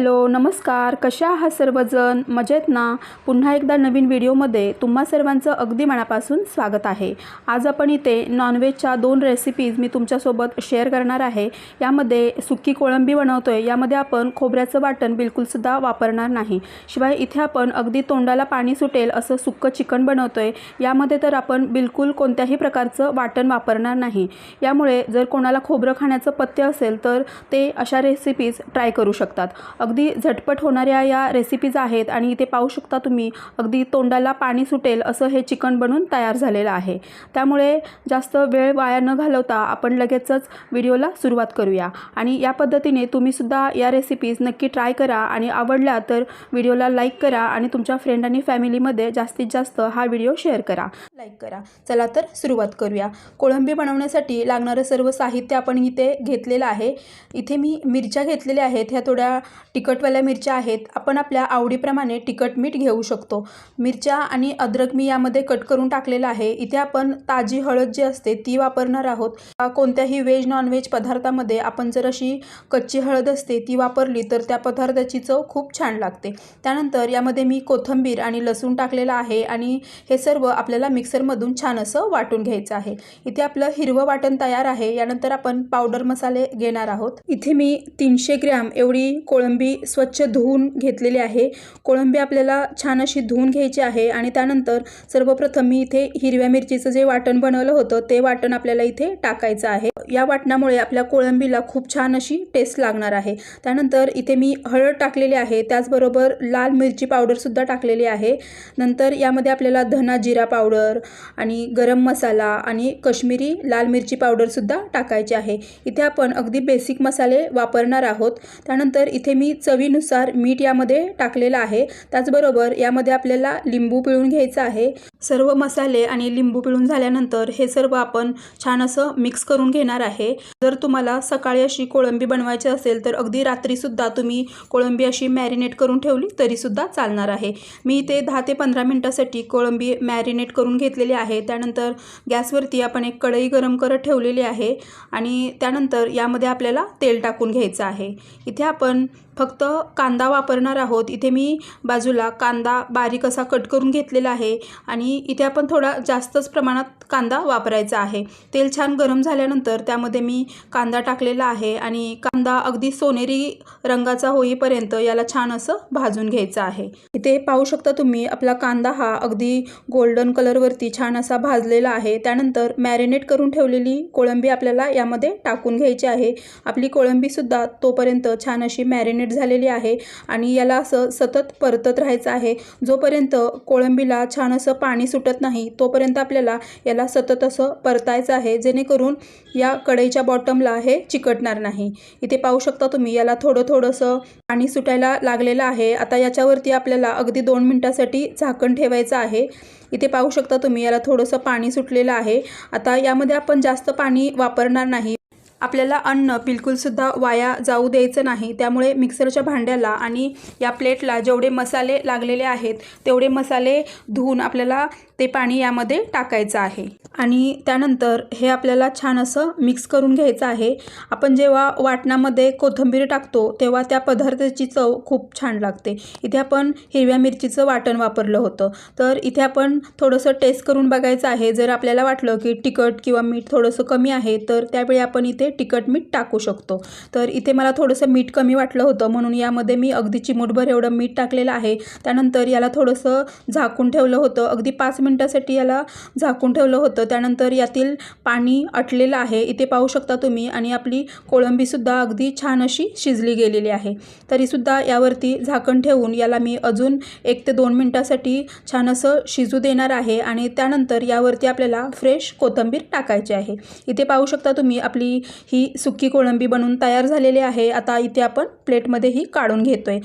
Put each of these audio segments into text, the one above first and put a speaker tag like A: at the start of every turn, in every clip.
A: Hello नमस्कार. कशा आहात सर्वजण? मजेत ना? पुन्हा एकदा नवीन व्हिडिओमध्ये तुम्हा सर्वांचं अगदी मनापासून स्वागत आहे. आज आपण इथे नॉनव्हेजच्या दोन रेसिपीज मी तुमच्यासोबत शेअर करणार आहे. यामध्ये सुकी कोळंबी बनवतो आहे यामध्ये आपण खोबऱ्याचं वाटण बिलकुलसुद्धा वापरणार नाही. शिवाय इथे आपण अगदी तोंडाला पाणी सुटेल असं सुक्कं चिकन बनवतो आहे यामध्ये तर आपण बिलकुल कोणत्याही प्रकारचं वाटण वापरणार नाही. यामुळे जर कोणाला खोबरं खाण्याचं पथ्य असेल तर ते अशा रेसिपीज ट्राय करू शकतात. अगदी झटपट होणाऱ्या या रेसिपीज आहेत आणि इथे पाहू शकता तुम्ही अगदी तोंडाला पाणी सुटेल असं हे चिकन बनून तयार झालेलं आहे. त्यामुळे जास्त वेळ वाया न घालवता आपण लगेचच व्हिडिओला सुरुवात करूया. आणि या पद्धतीने तुम्हीसुद्धा या रेसिपीज नक्की ट्राय करा आणि आवडल्या तर व्हिडिओला लाईक करा आणि तुमच्या फ्रेंड आणि फॅमिलीमध्ये जास्तीत जास्त हा व्हिडिओ शेअर करा. लाईक करा. चला तर सुरुवात करूया. कोळंबी बनवण्यासाठी लागणारं सर्व साहित्य आपण इथे घेतलेलं आहे. इथे मी मिरच्या घेतलेल्या आहेत. ह्या थोड्या तिखटवाल्या मिरच्या आहेत आपण आपल्या आवडीप्रमाणे तिखट मीठ घेऊ शकतो. मिरच्या आणि अद्रक मी यामध्ये कट करून टाकलेलं आहे. इथे आपण ताजी हळद जी असते ती वापरणार आहोत. कोणत्याही व्हेज नॉनव्हेज पदार्थामध्ये आपण जर अशी कच्ची हळद असते ती वापरली तर त्या पदार्थाची चव खूप छान लागते. त्यानंतर यामध्ये मी कोथिंबीर आणि लसूण टाकलेलं आहे आणि हे सर्व आपल्याला मिक्सरमधून छान असं वाटून घ्यायचं आहे. इथे आपलं हिरवं वाटण तयार आहे. यानंतर आपण पावडर मसाले घेणार आहोत. इथे मी तीनशे ग्रॅम एवढी कोळंबी स्वच्छ धुवून घेतलेली आहे. कोळंबी आपल्याला छान अशी धुवून घ्यायची आहे आणि त्यानंतर सर्वप्रथम मी इथे हिरव्या मिरचीचं जे वाटण बनवलं होतं ते वाटण आपल्याला इथे टाकायचं आहे. या वाटणामुळे आपल्या कोळंबीला खूप छान अशी टेस्ट लागणार आहे. त्यानंतर इथे मी हळद टाकलेली आहे त्याचबरोबर लाल मिरची पावडरसुद्धा टाकलेली आहे. नंतर यामध्ये आपल्याला धना जिरा पावडर आणि गरम मसाला आणि कश्मीरी लाल मिरची पावडरसुद्धा टाकायची आहे. इथे आपण अगदी बेसिक मसाले वापरणार आहोत. त्यानंतर इथे मी चवीनुसार मीठ यामध्ये टाकलेलं आहे. त्याचबरोबर यामध्ये आपल्याला लिंबू पिळून घ्यायचं आहे. सर्व मसाले आणि लिंबू पिळून झाल्यानंतर हे सर्व आपण छान असं मिक्स करून घेणार आहे. जर तुम्हाला सकाळी अशी कोळंबी बनवायची असेल तर अगदी रात्रीसुद्धा तुम्ही कोळंबी अशी मॅरिनेट करून ठेवली तरीसुद्धा चालणार आहे. मी इथे दहा ते पंधरा मिनटासाठी कोळंबी मॅरिनेट करून घेतलेली आहे. त्यानंतर गॅसवरती आपण एक कढई गरम करत ठेवलेली आहे आणि त्यानंतर यामध्ये आपल्याला तेल टाकून घ्यायचं आहे. इथे आपण फक्त कांदा वापरणार आहोत. इथे मी बाजूला कांदा बारीक असा कट करून घेतलेला आहे आणि इथे आपण थोडा जास्तच प्रमाणात कांदा वापरायचा आहे. तेल छान गरम झाल्यानंतर त्यामध्ये मी कांदा टाकलेला आहे आणि कांदा अगदी सोनेरी रंगाचा होईपर्यंत याला छान असं भाजून घ्यायचं आहे. इथे पाहू शकता तुम्ही आपला कांदा हा अगदी गोल्डन कलरवरती छान असा भाजलेला आहे. त्यानंतर मॅरिनेट करून ठेवलेली कोळंबी आपल्याला यामध्ये टाकून घ्यायची आहे. आपली कोळंबीसुद्धा तोपर्यंत छान अशी मॅरिनेट झालेली आहे आणि याला असं सतत परतत राहायचं आहे. जोपर्यंत कोळंबीला छान असं पाणी पाणी सुटत नाही तोपर्यंत आपल्याला याला सतत असं परतायचं आहे जेणेकरून या कढईच्या बॉटमला हे चिकटणार नाही. इथे पाहू शकता तुम्ही याला थोडं थोडंसं पाणी सुटायला लागलेलं आहे. आता याच्यावरती आपल्याला अगदी दोन मिनटासाठी झाकण ठेवायचं आहे. इथे पाहू शकता तुम्ही याला थोडंसं पाणी सुटलेलं आहे. आता यामध्ये आपण जास्त पाणी वापरणार नाही. आपल्याला अन्न बिलकुलसुद्धा वाया जाऊ द्यायचं नाही. त्यामुळे मिक्सरच्या भांड्याला आणि या प्लेटला जेवढे मसाले लागलेले आहेत तेवढे मसाले धुवून आपल्याला ते पाणी यामध्ये टाकायचं आहे. आणि त्यानंतर हे आपल्याला छान असं मिक्स करून घ्यायचं आहे. आपण जेव्हा वाटणामध्ये कोथिंबीर टाकतो तेव्हा त्या पदार्थाची चव खूप छान लागते. इथे आपण हिरव्या मिरचीचं वाटण वापरलं होतं. तर इथे आपण थोडंसं टेस्ट करून बघायचं आहे. जर आपल्याला वाटलं की तिखट किंवा मीठ थोडंसं कमी आहे तर त्यावेळी आपण इथे तिखट मीठ टाकू शकतो. तर इथे मला थोडंसं मीठ कमी वाटलं होतं म्हणून यामध्ये मी अगदी चिमूटभर एवढं मीठ टाकलेलं आहे. त्यानंतर याला थोडंसं झाकून ठेवलं होतं. अगदी पाच मिनटासाठी याला झाकून ठेवलं होतं. त्यानंतर यातील पाणी अटलेलं आहे. इथे पाहू शकता तुम्ही आणि आपली कोळंबीसुद्धा अगदी छान अशी शिजली गेलेली आहे. तरीसुद्धा यावरती झाकण ठेवून याला मी अजून एक ते दोन मिनटासाठी छान असं शिजू देणार आहे आणि त्यानंतर यावरती आपल्याला फ्रेश कोथिंबीर टाकायची आहे. इथे पाहू शकता तुम्ही आपली ही सुकी कोळंबी बनवून तयार झालेली आहे. आता इथे आपण प्लेटमध्ये ही काढून घेतोय.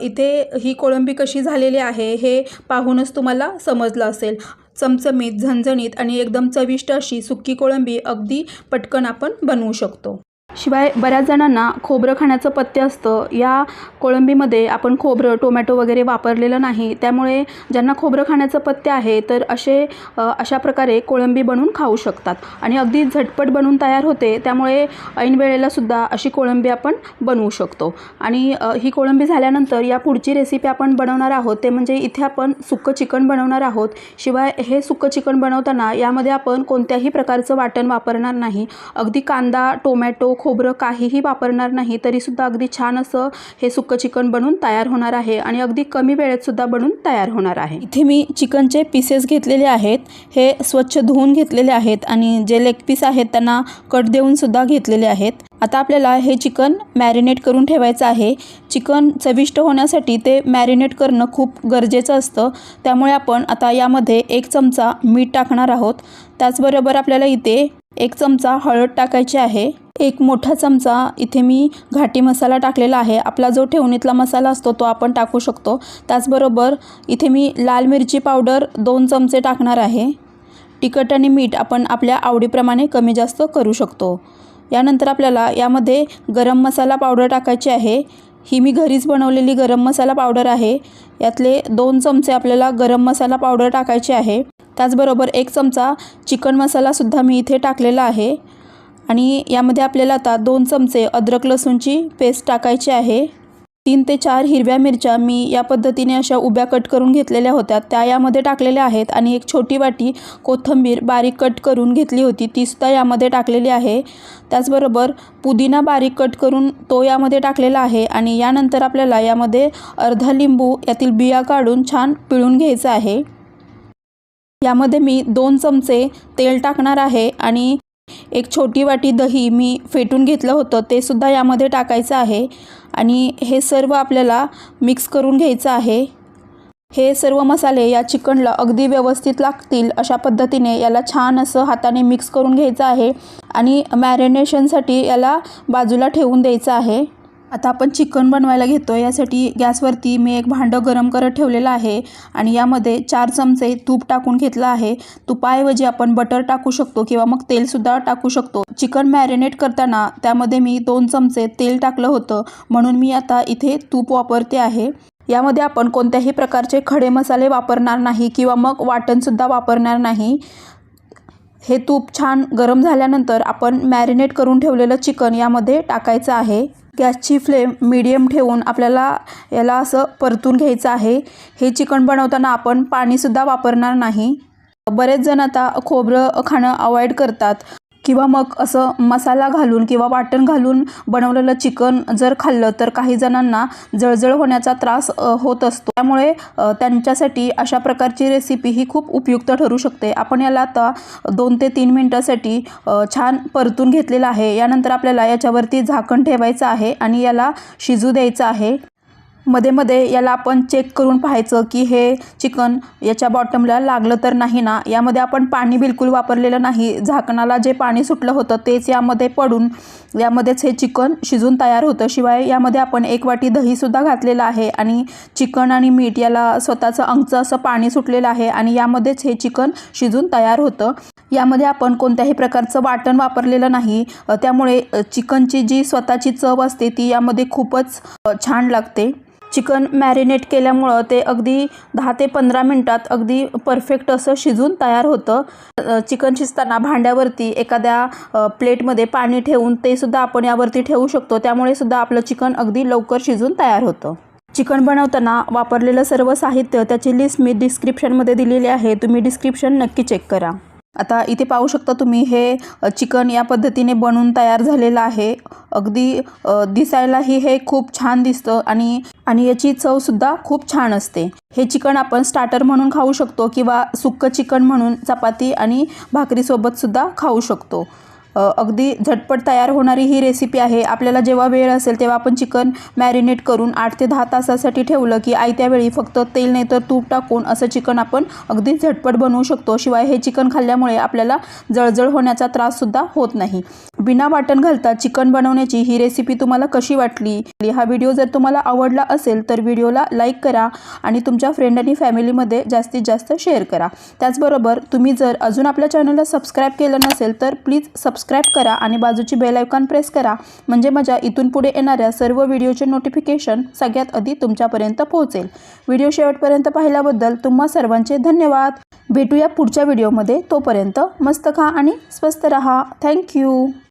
A: इथे ही कोळंबी कशी झालेली आहे हे पाहूनच तुम्हाला समजलं असेल. चमचमीत झणझणीत आणि एकदम चविष्ट अशी सुकी कोळंबी अगदी पटकन आपण बनवू शकतो. शिवाय बऱ्याच जणांना खोबरं खाण्याचं पथ्य असतं. या कोळंबीमध्ये आपण खोबरं टोमॅटो वगैरे वापरलेलं नाही. त्यामुळे ज्यांना खोबरं खाण्याचं पथ्य आहे तर असे अशा प्रकारे कोळंबी बनवून खाऊ शकतात. आणि अगदी झटपट बनवून तयार होते त्यामुळे ऐन वेळेलासुद्धा अशी कोळंबी आपण बनवू शकतो. आणि ही कोळंबी झाल्यानंतर या पुढची रेसिपी आपण बनवणार आहोत ते म्हणजे इथे आपण सुक्कं चिकन बनवणार आहोत. शिवाय हे सुक्कं चिकन बनवताना यामध्ये आपण कोणत्याही प्रकारचं वाटण वापरणार नाही. अगदी कांदा टोमॅटो खोबरं काहीही वापरणार नाही तरीसुद्धा अगदी छान असं हे सुक्कं चिकन बनून तयार होणार आहे आणि अगदी कमी वेळेतसुद्धा बनून तयार होणार आहे. इथे मी चिकनचे पीसेस घेतलेले आहेत हे स्वच्छ धुवून घेतलेले आहेत आणि जे लेग पीस आहेत त्यांना कट देऊनसुद्धा घेतलेले आहेत. आता आपल्याला हे चिकन मॅरिनेट करून ठेवायचं आहे. चिकन चविष्ट होण्यासाठी ते मॅरिनेट करणं खूप गरजेचं असतं. त्यामुळे आपण आता यामध्ये एक चमचा मीठ टाकणार आहोत. त्याचबरोबर आपल्याला इथे एक चमचा हळद टाकायची आहे. एक मोठा चमचा इथे मी घाटी मसाला टाकलेला आहे. आपला जो ठेवणीतला मसाला असतो तो आपण टाकू शकतो. त्याचबरोबर इथे मी लाल मिरची पावडर दोन चमचे टाकणार आहे. तिखट आणि मीठ आपण आपल्या आवडीप्रमाणे कमी जास्त करू शकतो. यानंतर आपल्याला यामध्ये गरम मसाला पावडर टाकायची आहे. ही मी घरीच बनवलेली गरम मसाला पावडर आहे. यातले दोन चमचे आपल्याला गरम मसाला पावडर टाकायचे आहे. त्याचबरोबर एक चमचा चिकन मसालासुद्धा मी इथे टाकलेला आहे. आणि यामध्ये आपल्याला आता दोन चमचे अद्रक लसूणची पेस्ट टाकायची आहे. तीन ते चार हिरव्या मिरच्या मी या पद्धतीने अशा उभ्या कट करून घेतलेल्या होत्या. त्या यामध्ये टाकलेल्या आहेत आणि एक छोटी वाटी कोथिंबीर बारीक कट करून घेतली होती. तीसुद्धा यामध्ये टाकलेली आहे. त्याचबरोबर पुदिना बारीक कट करून तो यामध्ये टाकलेला आहे आणि यानंतर आपल्याला यामध्ये अर्धा लिंबू यातील बिया काढून छान पिळून घ्यायचं आहे. यामध्ये मी दोन चमचे तेल टाकणार आहे आणि एक छोटी वाटी दही मी फेटून घेतलं होतं ते सुद्धा यामध्ये टाकायचं आहे. आणि हे सर्व आपल्याला मिक्स करून घ्यायचं आहे. हे सर्व मसाले या चिकनला अगदी व्यवस्थित लागतील अशा पद्धतीने याला छान असं हाताने मिक्स करून घ्यायचं आहे आणि मॅरिनेशनसाठी याला बाजूला ठेवून द्यायचं आहे. आता आपण चिकन बनवायला घेतो यासाठी गॅसवरती मी एक भांडं गरम करत ठेवलेलं आहे आणि यामध्ये चार चमचे तूप टाकून घेतलं आहे. तुपाऐवजी आपण बटर टाकू शकतो किंवा मग तेलसुद्धा टाकू शकतो. चिकन मॅरिनेट करताना त्यामध्ये मी दोन चमचे तेल टाकलं होतं. म्हणून मी आता इथे तूप वापरते आहे. यामध्ये आपण कोणत्याही प्रकारचे खडे मसाले वापरणार नाही किंवा मग वाटणसुद्धा वापरणार नाही. हे तूप छान गरम झाल्यानंतर आपण मॅरिनेट करून ठेवलेलं चिकन यामध्ये टाकायचं आहे. गॅसची फ्लेम मीडियम ठेवून आपल्याला याला असं परतून घ्यायचं आहे. हे चिकन बनवताना आपण पाणीसुद्धा वापरणार नाही. बरेच जण आता खोबरं खाणं अवॉइड करतात. किंवा मग असं मसाला घालून किंवा वाटण घालून बनवलेलं चिकन जर खाल्लं तर काही जणांना जळजळ होण्याचा त्रास होत असतो. त्यामुळे त्यांच्यासाठी अशा प्रकारची रेसिपी ही खूप उपयुक्त ठरू शकते. आपण याला आता दोन ते तीन मिनटासाठी छान परतून घेतलेलं आहे. यानंतर आपल्याला याच्यावरती झाकण ठेवायचं आहे आणि याला शिजू द्यायचं आहे. मध्ये मध्ये याला आपण चेक करून पाहायचं की हे चिकन याच्या बॉटमला लागलं तर नाही ना? यामध्ये आपण पाणी बिलकुल वापरलेलं नाही. झाकणाला जे पाणी सुटलं होतं तेच यामध्ये पडून यामध्येच हे चिकन शिजून तयार होतं. शिवाय यामध्ये आपण एक वाटी दहीसुद्धा घातलेलं आहे आणि चिकन आणि मीठ याला स्वतःचं अंगचं असं पाणी सुटलेलं आहे आणि यामध्येच हे चिकन शिजून तयार होतं. यामध्ये आपण कोणत्याही प्रकारचं वाटण वापरलेलं नाही. त्यामुळे चिकनची जी स्वतःची चव असते ती यामध्ये खूपच छान लागते. चिकन मॅरिनेट केल्यामुळं ते अगदी दहा ते पंधरा मिनटात अगदी परफेक्ट असं शिजून तयार होतं. चिकन शिजताना भांड्यावरती एखाद्या प्लेटमध्ये पाणी ठेवून ते सुद्धा आपण यावरती ठेवू शकतो. त्यामुळे सुद्धा आपलं चिकन अगदी लवकर शिजून तयार होतं. चिकन बनवताना वापरलेलं सर्व साहित्य त्याची लिस्ट मी डिस्क्रिप्शनमध्ये दिलेली आहे. तुम्ही डिस्क्रिप्शन नक्की चेक करा. आता इथे पाहू शकता तुम्ही हे चिकन या पद्धतीने बनून तयार झालेलं आहे. अगदी दिसायलाही हे खूप छान दिसतं आणि आणि याची चवसुद्धा खूप छान असते. हे चिकन आपण स्टार्टर म्हणून खाऊ शकतो किंवा सुक्कं चिकन म्हणून चपाती आणि भाकरीसोबतसुद्धा खाऊ शकतो. अगदी झटपट तयार होणारी ही रेसिपी आहे. आपल्याला जेव्हा वेळ असेल तेव्हा आपण चिकन मॅरिनेट करून आठ ते दहा तासासाठी ठेवलं की आयत्या वेळी फक्त तेल नाही तर तूप टाकून असं चिकन आपण अगदी झटपट बनवू शकतो. शिवाय हे चिकन खाल्ल्यामुळे आपल्याला जळजळ होण्याचा त्राससुद्धा होत नाही. बिना वाटण घालता चिकन बनवण्याची ही रेसिपी तुम्हाला कशी वाटली? हा व्हिडिओ जर तुम्हाला आवडला असेल तर व्हिडिओला लाईक करा आणि तुमच्या फ्रेंड आणि फॅमिलीमध्ये जास्तीत जास्त शेअर करा. त्याचबरोबर तुम्ही जर अजून आपल्या चॅनलला सबस्क्राईब केलं नसेल तर प्लीज सबस्क्राईब करा आणि बाजूची बेल आयकॉन प्रेस करा. म्हणजे माझ्या इथून पुढे येणाऱ्या सर्व व्हिडिओचे नोटिफिकेशन सगळ्यात आधी तुमच्यापर्यंत पोहोचेल. व्हिडिओ शेवटपर्यंत पाहिल्याबद्दल तुम्हा सर्वांचे धन्यवाद. भेटूया पुढच्या व्हिडिओमध्ये तोपर्यंत मस्त खा आणि स्वस्त रहा. थँक्यू